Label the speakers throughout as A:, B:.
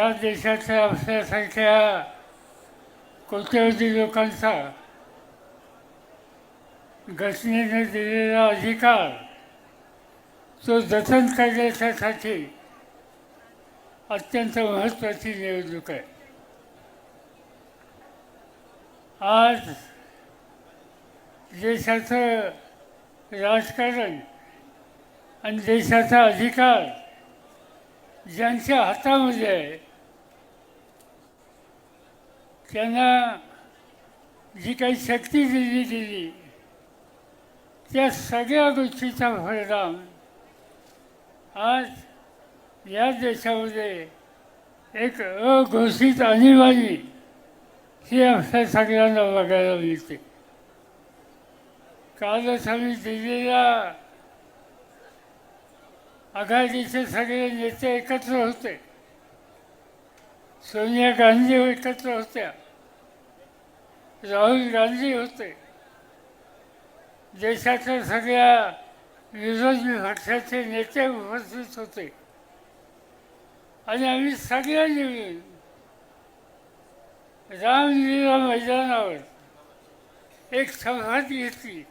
A: या देशाच्या अभ्यासासारख्या कोट्यवधी लोकांचा घटनेने दिलेला अधिकार तो जतन करण्यासाठी अत्यंत महत्त्वाची निवडणूक आहे. आज देशाचं राजकारण आणि देशाचा अधिकार ज्यांच्या हातामध्ये आहे त्यांना जी काही शक्ती दिली गेली त्या सगळ्या गोष्टीचा परिणाम आज या देशामध्ये एक अघोषित आणीबाणी ही आपल्या सगळ्यांना बघायला मिळते. कालच आम्ही दिल्लीला आघाडीचे सगळे नेते एकत्र होते. सोनिया गांधी एकत्र होत्या. राहुल गांधी होते. देशाच्या सगळ्या विरोधी पक्षाचे नेते उपस्थित होते. आणि आम्ही सगळ्यांनी मिळून रामलीला मैदानावर एक शपथ घेतली.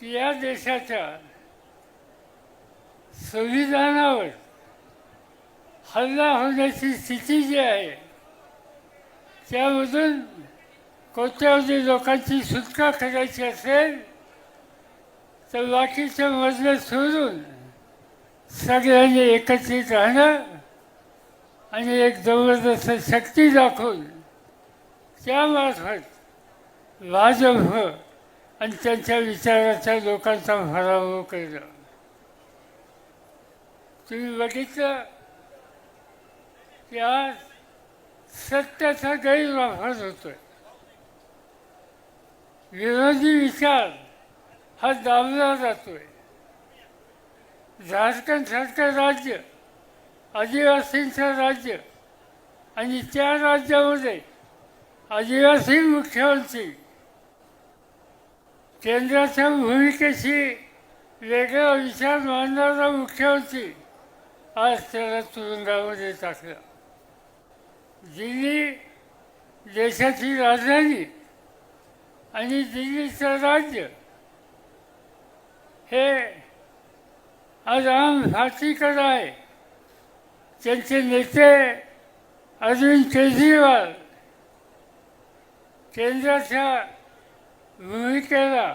A: की या देशाच्या संविधानावर हल्ला होण्याची स्थिती जी आहे त्यामधून कोट्यावधी लोकांची सुटका करायची असेल तर बाकीच्या मजलं सोडून सगळ्यांनी एकत्रित राहणं आणि एक जबरदस्त शक्ती दाखवून त्यामार्फत भाजप आणि त्यांच्या विचाराच्या लोकांचा पराभव करणं तुम्ही बघितलं त्या सत्याचा गैरवापर होतोय विरोधी विचार हा दाबला जातोय. झारखंड सारखं राज्य आदिवासींचं राज्य आणि त्या राज्यामध्ये आदिवासी मुख्यमंत्री केंद्राच्या भूमिकेशी वेगळा विचार मांडणारा मुख्यमंत्री आज त्याला तुरुंगामध्ये टाकला. दिल्ली देशाची राजधानी आणि दिल्लीचं राज्य हे आज आम साथीकर आहे. त्यांचे नेते अरविंद केजरीवाल केंद्राच्या भूमिकेला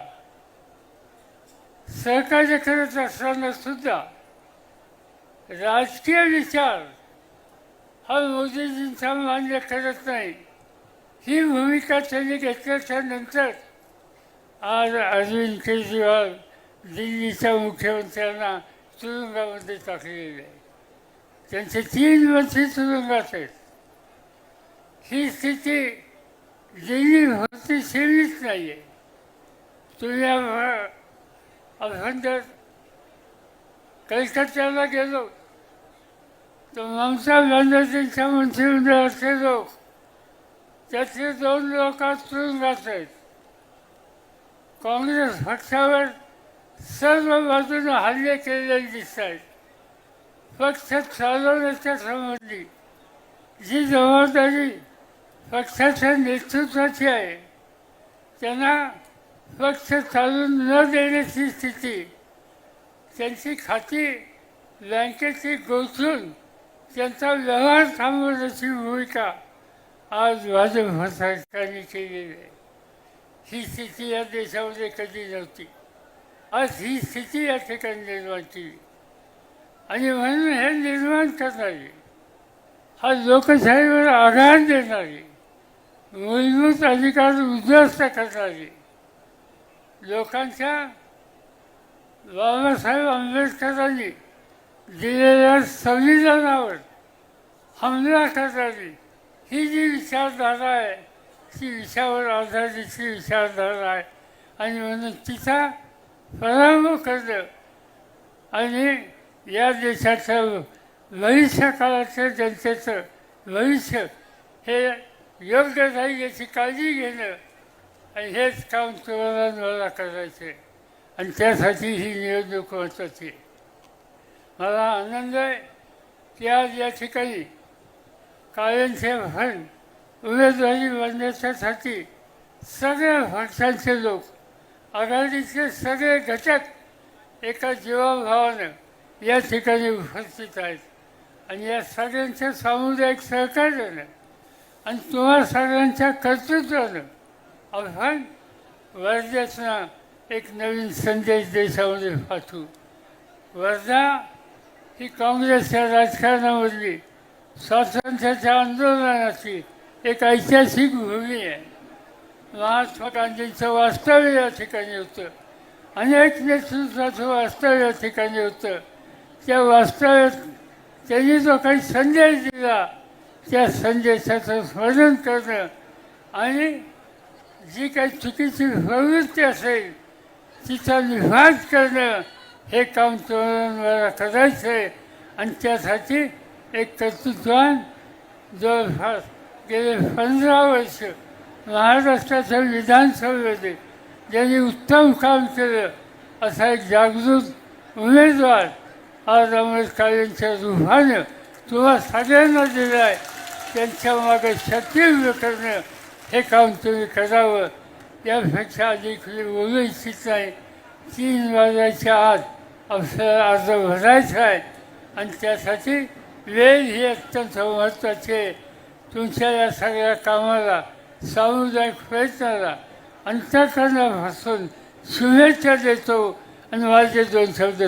A: सहकार्य करत असताना सुद्धा राजकीय विचार हा मोदीजींचा मान्य करत नाही. ही भूमिका त्यांनी घेतल्याच्या नंतर आज अरविंद केजरीवाल दिल्लीच्या मुख्यमंत्र्यांना तुरुंगामध्ये टाकलेले आहे. त्यांचे तीन मंत्री तुरुंगात आहेत. ही स्थिती दिल्ली भरती सीमित नाही आहे तुम्ही आपण कलकत्त्याला गेलो. तर ममता बॅनर्जींच्या मंत्रिमंडळातले लोक त्यातले दोन लोक आज तुरुंगात आहेत. काँग्रेस पक्षावर सर्व बाजूने हल्ले केलेले दिसत आहेत. पक्ष चालवण्याच्या संबंधी जी जबाबदारी पक्षाच्या नेतृत्वाची आहे त्यांना पक्ष चालून न देण्याची स्थिती त्यांची खाती बँकेची गोचून त्यांचा व्यवहार थांबवण्याची भूमिका आज भाजप सरकारने केलेली आहे. ही स्थिती या देशामध्ये कधी नव्हती. आज ही स्थिती या ठिकाणी निर्माण केली. आणि म्हणून हे निर्माण करणारी हा लोकशाहीवर आघात देणारी मूलभूत अधिकार उद्ध्वस्त करणारी लोकांच्या बाबासाहेब आंबेडकरांनी दिलेल्या संविधानावर हमला करणारी ही जी विचारधारा आहे ती विषयावर आधारितची विचारधारा आहे आणि म्हणून तिचा प्रारंभ करणं आणि या देशाचं भविष्य काळाचं जनतेचं भविष्य हे योग्य राहील याची काळजी घेणं आणि हेच काम तुम्हाला मला करायचं आहे. आणि त्यासाठी ही निवडणूक महत्त्वाची आहे. मला आनंद आहे की आज या ठिकाणी कायमचे फंड उमेदवारी बनण्याच्यासाठी सगळ्या पक्षांचे लोक आघाडीचे सगळे घटक एका जीवाभावानं या ठिकाणी उपस्थित आहेत. आणि या सगळ्यांच्या सामुदायिक सहकार्यानं आणि तुम्हा सगळ्यांच्या कर्तृत्वानं आपण वर्ध्यातना एक नवीन संदेश देशामध्ये पाठवू. वर्धा ही काँग्रेसच्या राजकारणामधली स्वातंत्र्याच्या आंदोलनाची एक ऐतिहासिक भूमी आहे. महात्मा गांधींचं वास्तव्य या ठिकाणी होतं. अनेक नेतृत्वाचं वास्तव्य या ठिकाणी होतं त्या वास्तव्यात त्यांनी जो काही संदेश दिला त्या संदेशाचं स्मरण करणं आणि जी काही चुकीची प्रवृत्ती असेल तिचा निवास करणं हे काम तरुणांना करायचं आहे आणि त्यासाठी एक कर्तृत्वान जवळपास गेले पंधरा वर्ष महाराष्ट्राच्या विधानसभेमध्ये ज्यांनी उत्तम काम केलं असा एक जागृत उमेदवार आज आंबेडकरांच्या रूपानं तुम्हा सगळ्यांना दिला आहे. त्यांच्या मागे शक्ती करणं हे काम तुम्ही करावं. यापेक्षा अधिक मी बोलू इच्छित नाही. तीन वाजायच्या आत आपल्याला अर्ज भरायचा आहे. आणि त्यासाठी वेळ ही अत्यंत महत्त्वाची आहे. तुमच्या या सगळ्या कामाला सामुदायिक प्रयत्नाला अंतकरणापासून शुभेच्छा देतो आणि माझे दोन शब्द